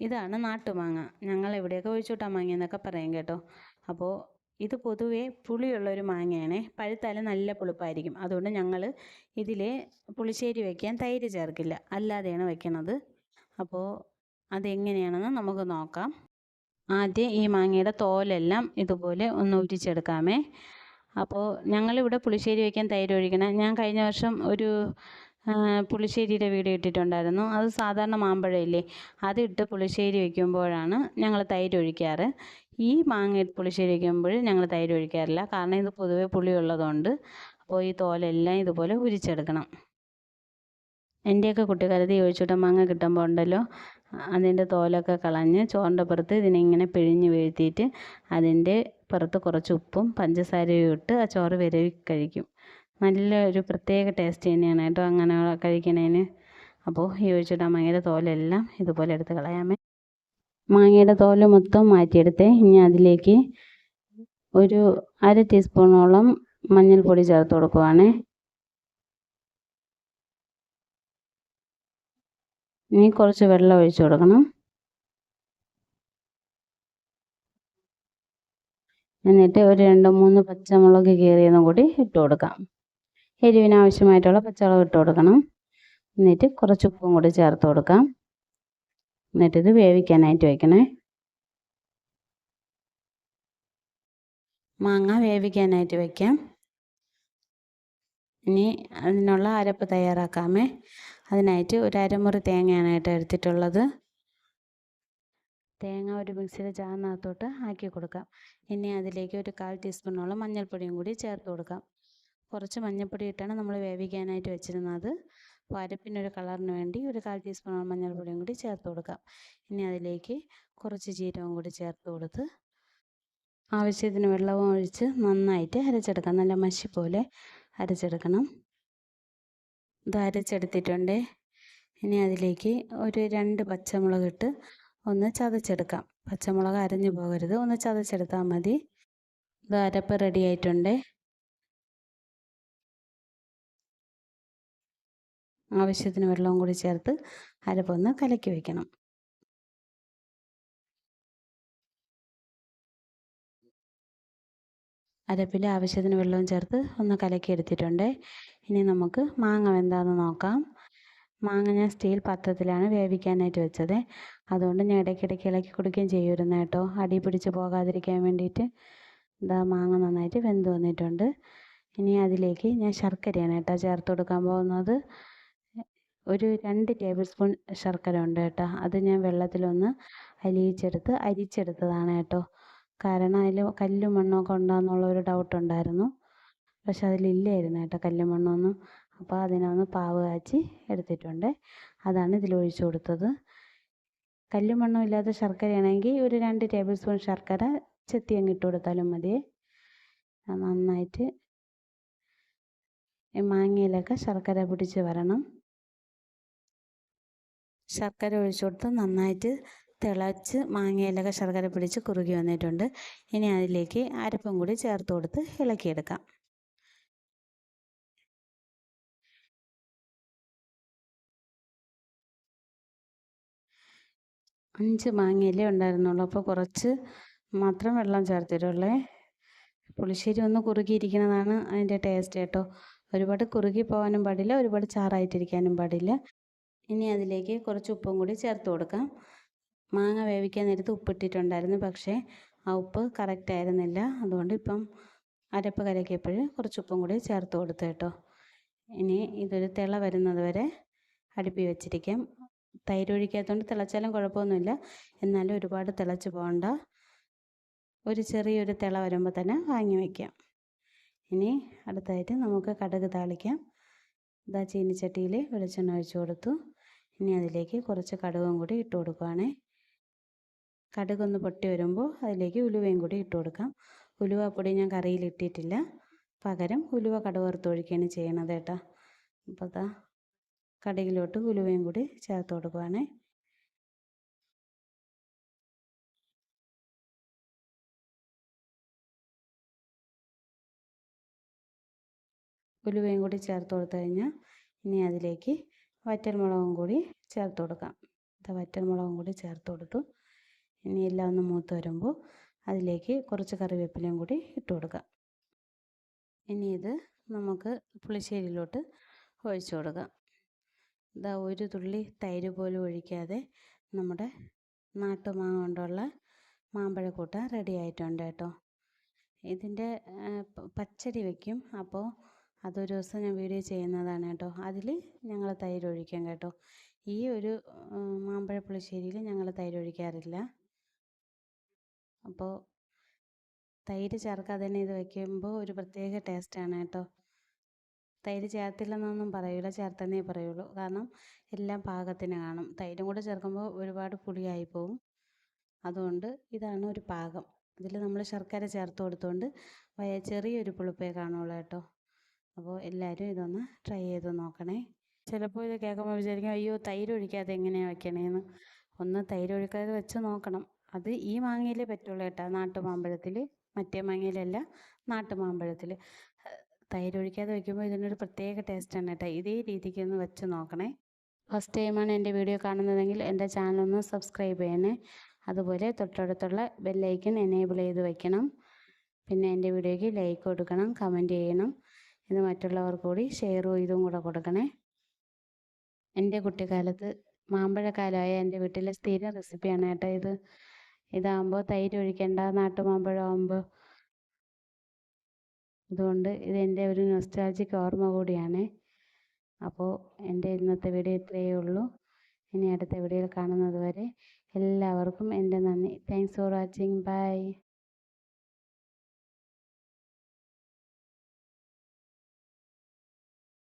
ഇതാണ് നാട്ടുമാങ്ങ ഞങ്ങൾ എവിടെയൊക്കെ ഒഴിച്ചോട്ടാ മാങ്ങ എന്നൊക്കെ പറയും കേട്ടോ. അപ്പോൾ ഇത് പൊതുവേ പുളിയുള്ള ഒരു മാങ്ങയാണ്. പഴുത്താലും നല്ല പുളിപ്പായിരിക്കും. അതുകൊണ്ട് ഞങ്ങൾ ഇതിൽ പുളിശ്ശേരി വയ്ക്കാൻ തൈര് ചേർക്കില്ല. അല്ലാതെയാണ് വയ്ക്കണത് അപ്പോൾ അതെങ്ങനെയാണെന്ന് നമുക്ക് നോക്കാം. ആദ്യം ഈ മാങ്ങയുടെ തോലെല്ലാം ഇതുപോലെ ഒന്ന് ഉരിച്ചെടുക്കാമേ അപ്പോൾ ഞങ്ങളിവിടെ പുളിശ്ശേരി വയ്ക്കാൻ തൈര് ഒഴിക്കണം. ഞാൻ കഴിഞ്ഞ വർഷം ഒരു പുളിശ്ശേരിയുടെ വീഡിയോ ഇട്ടിട്ടുണ്ടായിരുന്നു. അത് സാധാരണ മാമ്പഴമില്ലേ അതിട്ട് പുളിശ്ശേരി വയ്ക്കുമ്പോഴാണ് ഞങ്ങൾ തൈര് ഒഴിക്കാറ്. ഈ മാങ്ങ പുളിശ്ശേരി വയ്ക്കുമ്പോൾ ഞങ്ങൾ തൈര് ഒഴിക്കാറില്ല. കാരണം ഇത് പൊതുവെ പുളിയുള്ളതുകൊണ്ട് അപ്പോൾ ഈ തോലെല്ലാം ഇതുപോലെ ഉരിച്ചെടുക്കണം. എന്റെയൊക്കെ കുട്ടിക്കാലത്ത് ഈ ഒഴിച്ചുവിട്ട മാങ്ങ കിട്ടുമ്പോൾ ഉണ്ടല്ലോ അതിന്റെ തോലൊക്കെ കളഞ്ഞ് ചോറിന്റെ പുറത്ത് ഇതിനെ ഇങ്ങനെ പിഴിഞ്ഞ് വീഴ്ത്തിയിട്ട് അതിന്റെ പുറത്ത് കുറച്ച് ഉപ്പും പഞ്ചസാരയും ഇട്ട് ആ ചോറ് വിരവി കഴിക്കും. നല്ല ഒരു പ്രത്യേക ടേസ്റ്റ് തന്നെയാണ് കേട്ടോ അങ്ങനെ കഴിക്കണേന്. അപ്പോൾ ഈ ഒഴിച്ചിട്ട് മാങ്ങയുടെ തോലെല്ലാം ഇതുപോലെ എടുത്ത് കളയാമേ. മാങ്ങയുടെ തോൽ മൊത്തം മാറ്റിയെടുത്ത് ഇനി അതിലേക്ക് ഒരു അര ടീസ്പൂണോളം മഞ്ഞൾപ്പൊടി ചേർത്ത് കൊടുക്കുവാണ്. ഇനി കുറച്ച് വെള്ളം ഒഴിച്ചു കൊടുക്കണം. എന്നിട്ട് ഒരു രണ്ട് മൂന്ന് പച്ചമുളക് കീറിയതും കൂടി ഇട്ട് കൊടുക്കാം. എരിവിന് ആവശ്യമായിട്ടുള്ള പച്ചമുളക് ഇട്ട് കൊടുക്കണം. എന്നിട്ട് കുറച്ച് ഉപ്പും കൂടി ചേർത്ത് കൊടുക്കാം. എന്നിട്ടിത് വേവിക്കാനായിട്ട് വയ്ക്കണേ മാങ്ങ വേവിക്കാനായിട്ട് വയ്ക്കാം ഇനി അതിനുള്ള അരപ്പ് തയ്യാറാക്കാമേ. അതിനായിട്ട് ഒരു അരമുറി തേങ്ങയാണ് കേട്ടോ എടുത്തിട്ടുള്ളത്. തേങ്ങ ഒരു മിക്സിയുടെ ജാറിനകത്തോട്ട് ആക്കി കൊടുക്കാം. ഇനി അതിലേക്ക് ഒരു കാൽ ടീസ്പൂണോളം മഞ്ഞൾപ്പൊടിയും കൂടി ചേർത്ത് കൊടുക്കാം. കുറച്ച് മഞ്ഞൾപ്പൊടി ഇട്ടാണ് നമ്മൾ വേവിക്കാനായിട്ട് വെച്ചിരുന്നത്. അപ്പോൾ അരപ്പിനൊരു കളറിന് വേണ്ടി ഒരു കാൽ ടീസ്പൂൺ മഞ്ഞൾപ്പൊടിയും കൂടി ചേർത്ത് കൊടുക്കാം. ഇനി അതിലേക്ക് കുറച്ച് ജീരകം കൂടി ചേർത്ത് കൊടുത്ത് ആവശ്യത്തിന് വെള്ളവും ഒഴിച്ച് നന്നായിട്ട് അരച്ചെടുക്കാം. നല്ല മഷി പോലെ അരച്ചെടുക്കണം. ഇത് അരച്ചെടുത്തിട്ടുണ്ട്. ഇനി അതിലേക്ക് ഒരു രണ്ട് പച്ചമുളക് ഇട്ട് ഒന്ന് ചതച്ചെടുക്കാം. പച്ചമുളക് അരഞ്ഞു പോകരുത്. ഒന്ന് ചതച്ചെടുത്താൽ മതി. ഇത് അരപ്പ് റെഡി ആയിട്ടുണ്ട്. ആവശ്യത്തിന് വെള്ളവും കൂടി ചേർത്ത് അരപ്പൊന്ന് കലക്കി വയ്ക്കണം അരപ്പിൽ ആവശ്യത്തിന് വെള്ളവും ചേർത്ത് ഒന്ന് കലക്കി എടുത്തിട്ടുണ്ട്. ഇനി നമുക്ക് മാങ്ങ വെന്താന്ന് നോക്കാം. മാങ്ങ ഞാൻ സ്റ്റീൽ പാത്രത്തിലാണ് വേവിക്കാനായിട്ട് വെച്ചത്. അതുകൊണ്ട് ഞാൻ ഇടയ്ക്കിടയ്ക്ക് ഇളക്കി കൊടുക്കുകയും ചെയ്യുമായിരുന്നു കേട്ടോ. അടി പിടിച്ച് പോകാതിരിക്കാൻ വേണ്ടിയിട്ട്. ഇതാ മാങ്ങ നന്നായിട്ട് വെന്ത് വന്നിട്ടുണ്ട്. ഇനി അതിലേക്ക് ഞാൻ ശർക്കരയാണ് കേട്ടോ ചേർത്ത് കൊടുക്കാൻ പോകുന്നത്. ഒരു രണ്ട് ടേബിൾ സ്പൂൺ ശർക്കര ഉണ്ട് കേട്ടോ. അത് ഞാൻ വെള്ളത്തിലൊന്ന് അലിയിച്ചെടുത്ത് അരിച്ചെടുത്തതാണ് കേട്ടോ. കാരണം അതിൽ കല്ലും മണ്ണൊക്കെ ഉണ്ടാകുന്നുള്ള ഒരു ഡൗട്ട് ഉണ്ടായിരുന്നു. പക്ഷെ അതിലില്ലായിരുന്നു കേട്ടോ കല്ലും മണ്ണൊന്നും. അപ്പോൾ അതിനൊന്ന് പാവ് കാച്ചി എടുത്തിട്ടുണ്ട്. അതാണ് ഇതിൽ ഒഴിച്ചു കൊടുത്തത്. കല്ലും മണ്ണും ഇല്ലാത്ത ശർക്കരയാണെങ്കിൽ ഒരു രണ്ട് ടേബിൾ സ്പൂൺ ശർക്കര ചെത്തി അങ്ങ് ഇട്ട് കൊടുത്താലും മതി. നന്നായിട്ട് മാങ്ങയിലൊക്കെ ശർക്കര പിടിച്ച് വരണം. ശർക്കര ഒഴിച്ചു കൊടുത്ത് നന്നായിട്ട് തിളച്ച് മാങ്ങയിലൊക്കെ ശർക്കര പിടിച്ച് കുറുകി വന്നിട്ടുണ്ട്. ഇനി അതിലേക്ക് അരപ്പും കൂടി ചേർത്ത് കൊടുത്ത് ഇളക്കിയെടുക്കാം. അഞ്ച് മാങ്ങയിലേ ഉണ്ടായിരുന്നുള്ളൂ. അപ്പോൾ കുറച്ച് മാത്രം വെള്ളം ചേർത്തിട്ടുള്ളേ പുളിശ്ശേരി ഒന്ന് കുറുകിയിരിക്കുന്നതാണ് അതിന്റെ ടേസ്റ്റ് കേട്ടോ. ഒരുപാട് കുറുകി പോകാനും പാടില്ല ഒരുപാട് ചാറായിട്ടിരിക്കാനും പാടില്ല. ഇനി അതിലേക്ക് കുറച്ച് ഉപ്പും കൂടി ചേർത്ത് കൊടുക്കാം. മാങ്ങ വേവിക്കാൻ നേരത്ത് ഉപ്പിട്ടിട്ടുണ്ടായിരുന്നു പക്ഷേ ആ ഉപ്പ് കറക്റ്റ് ആയിരുന്നില്ല. അതുകൊണ്ട് ഇപ്പം അരപ്പ് കലക്കിയപ്പോൾ കുറച്ച് ഉപ്പും കൂടി ചേർത്ത് കൊടുത്തു കേട്ടോ. ഇനി ഇതൊരു തിള വരുന്നത് വരെ അടുപ്പി വെച്ചിരിക്കാം. തൈര് ഒഴിക്കാത്തതുകൊണ്ട് തിളച്ചാലും കുഴപ്പമൊന്നുമില്ല. എന്നാലും ഒരുപാട് തിളച്ച് പോകണ്ട. ഒരു ചെറിയൊരു തിള വരുമ്പോൾ തന്നെ വാങ്ങി വയ്ക്കാം ഇനി അടുത്തായിട്ട് നമുക്ക് കടുക് താളിക്കാം. ഇതാ ചീനിച്ചട്ടിയിൽ വെളിച്ചെണ്ണ ഒഴിച്ചു കൊടുത്തു. ഇനി അതിലേക്ക് കുറച്ച് കടുകും കൂടി ഇട്ട് കൊടുക്കുവാണേ. കടുകൊന്ന് പൊട്ടി വരുമ്പോൾ അതിലേക്ക് ഉലുവയും കൂടി ഇട്ട് കൊടുക്കാം. ഉലുവ പൊടി ഞാൻ കറിയിൽ ഇട്ടിട്ടില്ല. പകരം ഉലുവ കടുക് വറുത്ത് ഒഴിക്കുകയാണ് ചെയ്യണത് കേട്ടോ. അപ്പോൾ അതാ കടുകിലോട്ട് ഉലുവയും കൂടി ചേർത്ത് കൊടുക്കുവാണേ. ഉലുവയും കൂടി ചേർത്ത് കൊടുത്തു കഴിഞ്ഞാൽ ഇനി അതിലേക്ക് വറ്റൽമുളകും കൂടി ചേർത്ത് കൊടുക്കാം. വറ്റൽമുളകും കൂടി ചേർത്ത് കൊടുത്തു. ഇനി എല്ലാം ഒന്ന് മൂത്ത് വരുമ്പോൾ അതിലേക്ക് കുറച്ച് കറിവേപ്പിലയും കൂടി ഇട്ട് കൊടുക്കാം. ഇനി ഇത് നമുക്ക് പുളിശ്ശേരിയിലോട്ട് ഒഴിച്ചു കൊടുക്കാം. ഇതാ ഒരു തുള്ളി തൈര് പോലും ഒഴിക്കാതെ നമ്മുടെ നാട്ടുമാങ്ങ കൊണ്ടുള്ള മാമ്പഴക്കൂട്ട റെഡി ആയിട്ടുണ്ട് കേട്ടോ. ഇതിന്റെ പച്ചടി വയ്ക്കും അപ്പോൾ അതൊരു ദിവസം ഞാൻ വീഡിയോ ചെയ്യുന്നതാണ് കേട്ടോ. അതിൽ ഞങ്ങൾ തൈര് ഒഴിക്കാം കേട്ടോ. ഈ ഒരു മാമ്പഴ പുളിശ്ശേരിയിൽ ഞങ്ങൾ തൈര് ഒഴിക്കാറില്ല അപ്പോൾ തൈര് ചേർക്കാതെ തന്നെ ഇത് വയ്ക്കുമ്പോൾ ഒരു പ്രത്യേക ടേസ്റ്റാണ് കേട്ടോ. തൈര് ചേർത്തില്ലെന്നൊന്നും പറയില്ല ചേർത്തെന്നേ പറയുള്ളൂ. കാരണം എല്ലാം പാകത്തിന് കാണും. തൈരും കൂടെ ചേർക്കുമ്പോൾ ഒരുപാട് പുളിയായി പോവും. അതുകൊണ്ട് ഇതാണ് ഒരു പാകം. ഇതിൽ നമ്മൾ ശർക്കര ചേർത്ത് കൊടുത്തുകൊണ്ട് ചെറിയൊരു പുളിപ്പേ കാണുള്ളൂ കേട്ടോ. അപ്പോൾ എല്ലാവരും ഇതൊന്ന് ട്രൈ ചെയ്ത് നോക്കണേ. ചിലപ്പോൾ ഇത് കേൾക്കുമ്പോൾ വിചാരിക്കും അയ്യോ തൈര് ഒഴിക്കാതെ എങ്ങനെയാണ് വെക്കണേന്ന്? ഒന്ന് തൈര് ഒഴിക്കാതെ വെച്ച് നോക്കണം. അത് ഈ മാങ്ങയിലേ പറ്റുള്ളൂ കേട്ടോ നാട്ടുമാമ്പഴത്തിൽ മറ്റേ മാങ്ങയിലല്ല നാട്ടുമാമ്പഴത്തിൽ തൈര് ഒഴിക്കാതെ വെക്കുമ്പോൾ ഇതിനൊരു പ്രത്യേക ടേസ്റ്റാണ് കേട്ടോ. ഇതേ രീതിക്ക് ഒന്ന് വെച്ച് നോക്കണേ. ഫസ്റ്റ് ടൈമാണ് എന്റെ വീഡിയോ കാണുന്നതെങ്കിൽ എന്റെ ചാനൽ ഒന്ന് സബ്സ്ക്രൈബ് ചെയ്യണേ. അതുപോലെ തൊട്ടടുത്തുള്ള ബെല്ലൈക്കൻ എനേബിൾ ചെയ്ത് വെക്കണം. പിന്നെ എന്റെ വീഡിയോയ്ക്ക് ലൈക്ക് കൊടുക്കണം കമന്റ് ചെയ്യണം. ഇത് മറ്റുള്ളവർക്ക് കൂടി ഷെയർ ചെയ്തും കൂടെ കൊടുക്കണേ. എന്റെ കുട്ടിക്കാലത്ത് മാമ്പഴക്കാലമായ എന്റെ വീട്ടിലെ സ്ഥിര റെസിപ്പിയാണ് കേട്ടോ ഇത്. ഇതാകുമ്പോൾ തൈര് ഒഴിക്കേണ്ട നാട്ടുമാമ്പഴം ആകുമ്പോൾ അതുകൊണ്ട് ഇതെന്റെ ഒരു നൊസ്റ്റാൾജിക് ഓർമ്മ കൂടിയാണ്. അപ്പോൾ എന്റെ ഇന്നത്തെ വീഡിയോ ഇത്രയേ ഉള്ളൂ. ഇനി അടുത്ത വീഡിയോയിൽ കാണുന്നത് വരെ എല്ലാവർക്കും എന്റെ നന്ദി. Thanks for watching bye